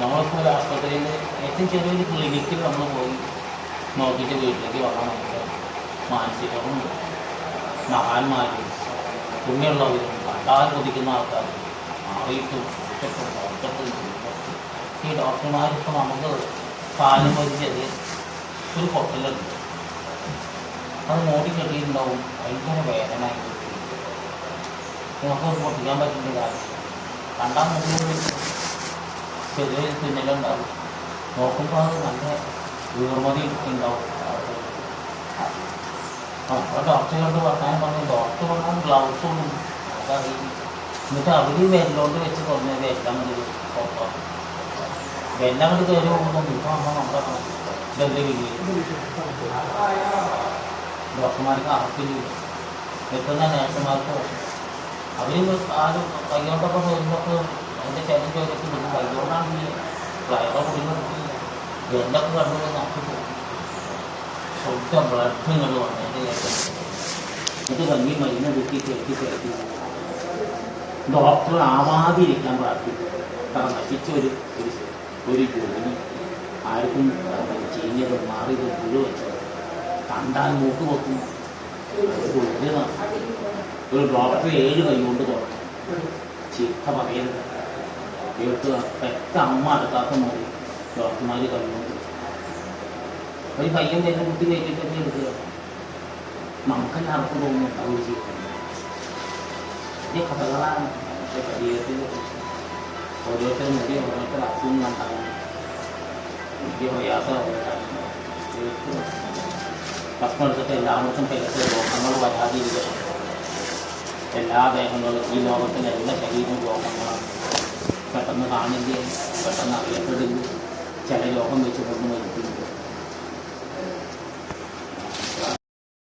നമ്മളിപ്പോൾ ആസ്പത്രിയിൽ ഏറ്റവും ചെറിയൊരു ക്ലിനിക്കിൽ നമ്മൾ പോയി നോക്കിയിട്ട് വീട്ടിലേക്ക് വന്നാൽ നമുക്ക് മാനസികമുണ്ട് മഹാന്മാർ പുണ്യമുള്ളവരും കണ്ടാൽ കൊതിക്കുന്ന ആൾക്കാർ ഒറ്റപ്പെട്ടു ഈ ഡോക്ടർമാരിപ്പോൾ നമുക്ക് കാലം ഒരു ചെറിയ ഒരു പൊട്ടലുണ്ട്. അത് മോടി കെട്ടിയിട്ടുണ്ടാവും. ഭയങ്കര വേദന നമുക്ക് പൊട്ടിക്കാൻ പറ്റുന്ന കാര്യം കണ്ടാൽ മുന്നിൽ ചെറിയൊരു തുന്നലുണ്ടാവും. നോക്കുമ്പോൾ അത് നല്ല വീർമതി ഉണ്ടാവും അപ്പോൾ ഡോക്ടറോട് പറഞ്ഞാൽ പറഞ്ഞു ഡോക്ടർ പറഞ്ഞാൽ ഗ്ലൗസ് ഒന്നും അതറിയില്ല എന്നിട്ട് അവർ വെല്ലോണ്ട് വെച്ച് പറഞ്ഞത് എല്ലാം മതി ഫോട്ടോ വെല്ലം കൊണ്ട് കയറി പോകുമ്പോൾ ഇപ്പോൾ നമ്മൾ നമ്മുടെ ഇതെന്ത് ഡോക്ടർമാർക്ക് അറപ്പില്ല എത്തുന്ന നേഴ്സുമാർക്ക് അവർ ആരും കൈകൊണ്ടൊക്കെ വരുമ്പോൾ അതിന്റെ ശരീരം ചോദിച്ചിട്ട് ഫ്ലൈവർ കുടിക്കുന്നില്ല എന്തൊക്കെ കണ്ടു പോകും സ്വന്തം ബ്ലഡ് ഇങ്ങോട്ട് വന്നതിന്റെ ശേഷം ഇത് കഞ്ഞി മരുന്ന് കുത്തി കെട്ടി കെട്ടി ഡോക്ടർ ആവാതിരിക്കാൻ പ്രാർത്ഥിക്കും കാരണം നശിച്ച ഒരു ഒരു ജോലി ആർക്കും ചീഞ്ഞത് മാറിയത് മുഴുവൻ കണ്ടാൽ മൂക്ക് പൊക്കും ഒരു ഒരു ഒരു ഡോക്ടർ ഏഴ് കൈ കൊണ്ട് തുറക്കും ചീത്ത പറയരുത് ഇവർക്ക് പെറ്റ അമ്മ അടുക്കാത്ത മതി ഡോക്ടർമാർ കഴിയുന്നത് ഒരു പയ്യൻ തന്നെ കുത്തി കയറ്റിട്ടൊക്കെ എടുക്കുക നമുക്കെല്ലാം അർത്ഥം തോന്നുന്നു അവർ ചെയ്യുന്നത് ഈ കഥകളാണ് മനുഷ്യ ശരീരത്തിൻ്റെ കുറിച്ച് ഓരോരുത്തർ മുടി ഓരോരുത്തർ അസുഖം കണ്ടാകും മുടി പ്രയാസം ഭക്ഷണം എടുത്തിട്ട് എല്ലാവർക്കും തികച്ച രോഗങ്ങൾ വരാതിരിക്കുക എല്ലാ ദേഹങ്ങളും ഈ ലോകത്തിലെ എല്ലാ ശരീരം രോഗങ്ങളാണ് പെട്ടെന്ന് കാണില്ല പെട്ടെന്ന് അറിയപ്പെടില്ല ചില രോഗം വെച്ച് കൊണ്ട്